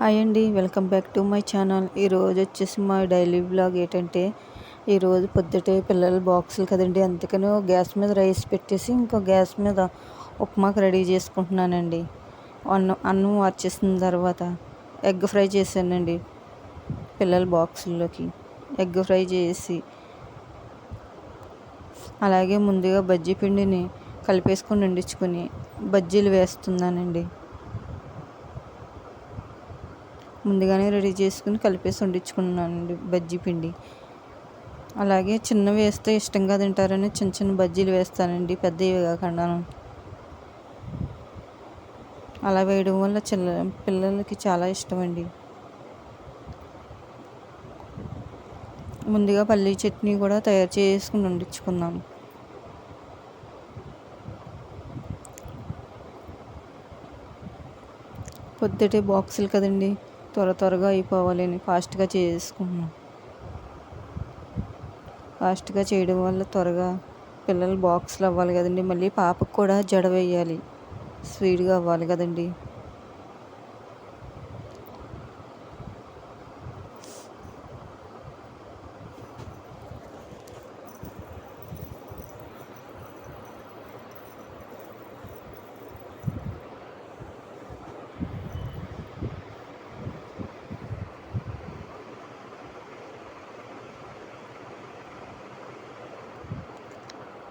Hi అండి welcome back to my channel. ఈరోజు వచ్చేసి మా డైలీ బ్లాగ్ ఏంటంటే ఈరోజు పొద్దుటే పిల్లల బాక్సులు కదండి అందుకని గ్యాస్ మీద రైస్ పెట్టేసి ఇంకో గ్యాస్ మీద ఉప్మాకు రెడీ చేసుకుంటున్నానండి. అన్నం అన్నం వార్చేసిన తర్వాత ఎగ్ ఫ్రై చేశానండి పిల్లల బాక్సుల్లోకి. ఎగ్ ఫ్రై చేసి అలాగే ముందుగా బజ్జీ పిండిని కలిపేసుకొని వండించుకొని బజ్జీలు వేస్తున్నానండి. ముందుగానే రెడీ చేసుకుని కలిపేసి వండించుకున్నానండి బజ్జీ పిండి. అలాగే చిన్నవి వేస్తే ఇష్టంగా తింటారని చిన్న చిన్న బజ్జీలు వేస్తానండి పెద్దవి కాకుండా అలా వేయడం వల్ల చిల్ల పిల్లలకి చాలా ఇష్టం అండి ముందుగా పల్లీ చట్నీ కూడా తయారు చేసుకుని వండించుకున్నాం. పొద్దుటే బాక్సులు కదండి. త్వర త్వరగా అయిపోవాలని ఫాస్ట్గా చేసుకున్నాం ఫాస్ట్గా చేయడం వల్ల త్వరగా పిల్లలు బాక్సులు అవ్వాలి కదండి. మళ్ళీ పాపకు కూడా జడ వేయాలి స్వీట్గా అవ్వాలి కదండి.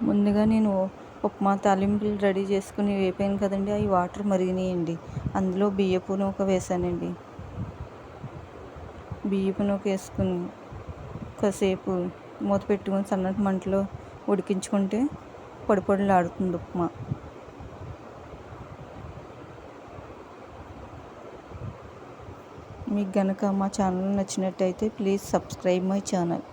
ముందుగా నేను ఉప్మా తాలింపులు రెడీ చేసుకుని వేపాను కదండి. అవి వాటర్ మరిగినాయండి. అందులో బియ్యపు నూక వేసానండి. బియ్యపు నూక వేసుకుని కాసేపు మూత పెట్టుకుని సన్నటి మంటలో ఉడికించుకుంటే పొడి పొడిలాడుతుంది ఉప్మా. మీకు గనక మా ఛానల్ నచ్చినట్టయితే ప్లీజ్ సబ్స్క్రైబ్ మై ఛానల్.